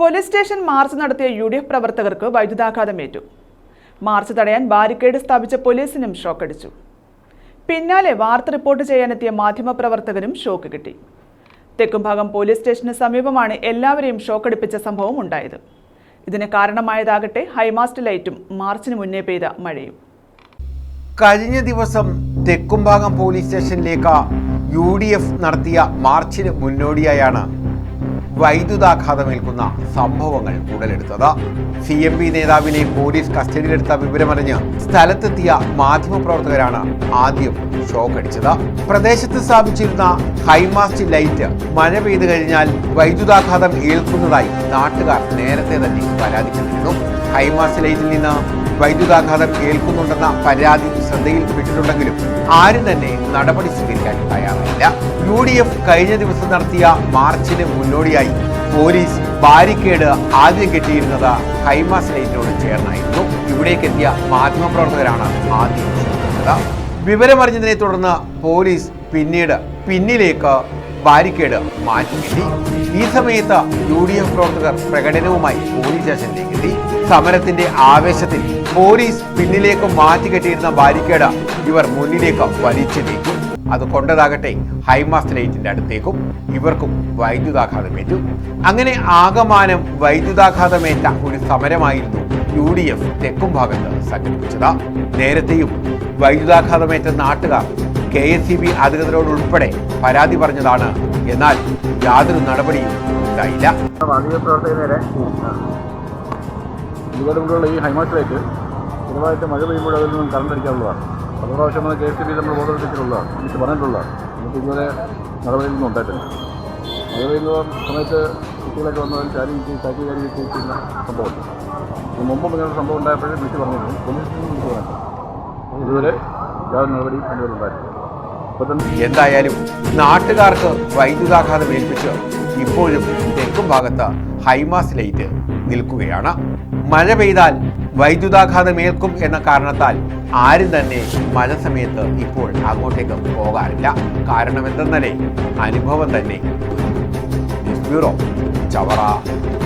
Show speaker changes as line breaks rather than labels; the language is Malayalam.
പോലീസ് സ്റ്റേഷൻ മാർച്ച് നടത്തിയ യു ഡി എഫ് പ്രവർത്തകർക്ക് വൈദ്യുതാഘാതമേറ്റു മാർച്ച് തടയാൻ ബാരിക്കേഡ് സ്ഥാപിച്ച പോലീസിനും ഷോക്കടിച്ചു. പിന്നാലെ വാർത്ത റിപ്പോർട്ട് ചെയ്യാനെത്തിയ മാധ്യമപ്രവർത്തകനും ഷോക്ക് കിട്ടി. തെക്കുംഭാഗം പോലീസ് സ്റ്റേഷന് സമീപമാണ് എല്ലാവരെയും ഷോക്കടിപ്പിച്ച സംഭവം ഉണ്ടായത്. ഇതിന് കാരണമായതാകട്ടെ ഹൈമാസ്റ്റ് ലൈറ്റും മാർച്ചിന് മുന്നേ പെയ്ത മഴയും.
കഴിഞ്ഞ ദിവസം തെക്കുംഭാഗം പോലീസ് സ്റ്റേഷനിലേക്ക് യു നടത്തിയ മാർച്ചിന് മുന്നോടിയായാണ് വൈദ്യുതാഘാതമേൽക്കുന്ന സംഭവങ്ങൾ ഉടലെടുത്തത്. സി എം പി നേതാവിനെ പോലീസ് കസ്റ്റഡിയിലെടുത്ത വിവരമറിഞ്ഞ് സ്ഥലത്തെത്തിയ മാധ്യമപ്രവർത്തകരാണ് ആദ്യം ഷോക്കടിച്ചത്. പ്രദേശത്ത് സ്ഥാപിച്ചിരുന്ന ഹൈമാസ്റ്റ് ലൈറ്റ് മഴ പെയ്തു കഴിഞ്ഞാൽ വൈദ്യുതാഘാതം ഏൽക്കുന്നതായി നാട്ടുകാർ നേരത്തെ തന്നെ പരാതിപ്പെട്ടിരുന്നു ഹൈമാസ്റ്റ് ലൈറ്റിൽ നിന്ന് വൈദ്യുതാഘാതം ഏൽക്കുന്നുണ്ടെന്ന പരാതി ശ്രദ്ധയിൽപ്പെട്ടിട്ടുണ്ടെങ്കിലും ആരും തന്നെ നടപടി സ്വീകരിക്കാൻ തയ്യാറായില്ല. യു ഡി എഫ് കഴിഞ്ഞ ദിവസം നടത്തിയ മാർച്ചിന് മുന്നോടിയായി പോലീസ് ബാരിക്കേഡ് ആദ്യം കെട്ടിയിരുന്നത് ഹൈമാസ് ലൈറ്റിനോട് ചേർന്നായിരുന്നു. ഇവിടേക്കെത്തിയ മാധ്യമപ്രവർത്തകരാണ് ആദ്യം വിവരമറിഞ്ഞതിനെ തുടർന്ന് പോലീസ് പിന്നീട് പിന്നിലേക്ക് ബാരിക്കേഡ് മാറ്റിക്കെട്ടി ഈ സമയത്ത് യു ഡി എഫ് പ്രവർത്തകർ പ്രകടനവുമായി പോലീസ് സ്റ്റേഷനിലേക്ക് എത്തി. സമരത്തിന്റെ ആവേശത്തിൽ പോലീസ് പിന്നിലേക്ക് മാറ്റിക്കെട്ടിയിരുന്ന ബാരിക്കേഡ് ഇവർ മുന്നിലേക്ക് വലിച്ചു നീക്കി. അത് കൊണ്ടതാകട്ടെ ഹൈമാസ്റ്റ് ലൈറ്റിന്റെ അടുത്തേക്കും ഇവർക്കും വൈദ്യുതാഘാതമേറ്റു. അങ്ങനെ ആകമാനം വൈദ്യുതാഘാതമേറ്റ ഒരു സമരമായിരുന്നു യു ഡി എഫ് തെക്കും ഭാഗത്ത് സംഘടിപ്പിച്ചത്. നേരത്തെയും വൈദ്യുതാഘാതമേറ്റ നാട്ടുകാർ കെ എസ് സി ബി അധികൃതരോടുൾപ്പെടെ പരാതി പറഞ്ഞതാണ്. എന്നാൽ യാതൊരു നടപടിയും ഉണ്ടായില്ല.
മാധ്യമ ഈ ഹൈമാസിലേക്ക് സ്ഥിരമായിട്ട് മഴ പെയ്യുമ്പോൾ അതിൽ നിന്നും കറണ്ട് അടിക്കാനുള്ളതാണ്. പല പ്രാവശ്യം കെ എസ് ബി നമ്മൾ ബോധവൽക്കരിച്ചിട്ടുള്ളതാണ്. എനിക്ക് പറഞ്ഞിട്ടുള്ളതാണ്. നമുക്ക് ഇതുവരെ നടപടിയൊന്നും ഉണ്ടായിട്ടില്ല. മഴ പെയ്യുന്ന സമയത്ത് കുട്ടികളൊക്കെ വന്നതിൽ ചാരി ചാറ്റി ചാരി ചെയ്യുന്ന സംഭവമുണ്ട്. മുമ്പ് ഇങ്ങനെ സംഭവം ഉണ്ടായപ്പോഴേ വിളിച്ച് പോലീസ് ഇതുവരെ യാതൊരു നടപടിയും
എന്തായാലും നാട്ടുകാർക്ക് വൈദ്യുതാഘാതം ഏൽപ്പിച്ച് ഇപ്പോഴും തെക്കും ഭാഗത്ത് ഹൈമാസ് ലൈറ്റ് നിൽക്കുകയാണ്. മഴ പെയ്താൽ വൈദ്യുതാഘാതം ഏൽക്കും എന്ന കാരണത്താൽ ആരും തന്നെ മഴ സമയത്ത് ഇപ്പോൾ അങ്ങോട്ടേക്ക് പോകാറില്ല. കാരണം എന്തെന്നല്ലേ അനുഭവം തന്നെ. ബ്യൂറോ ചവറ.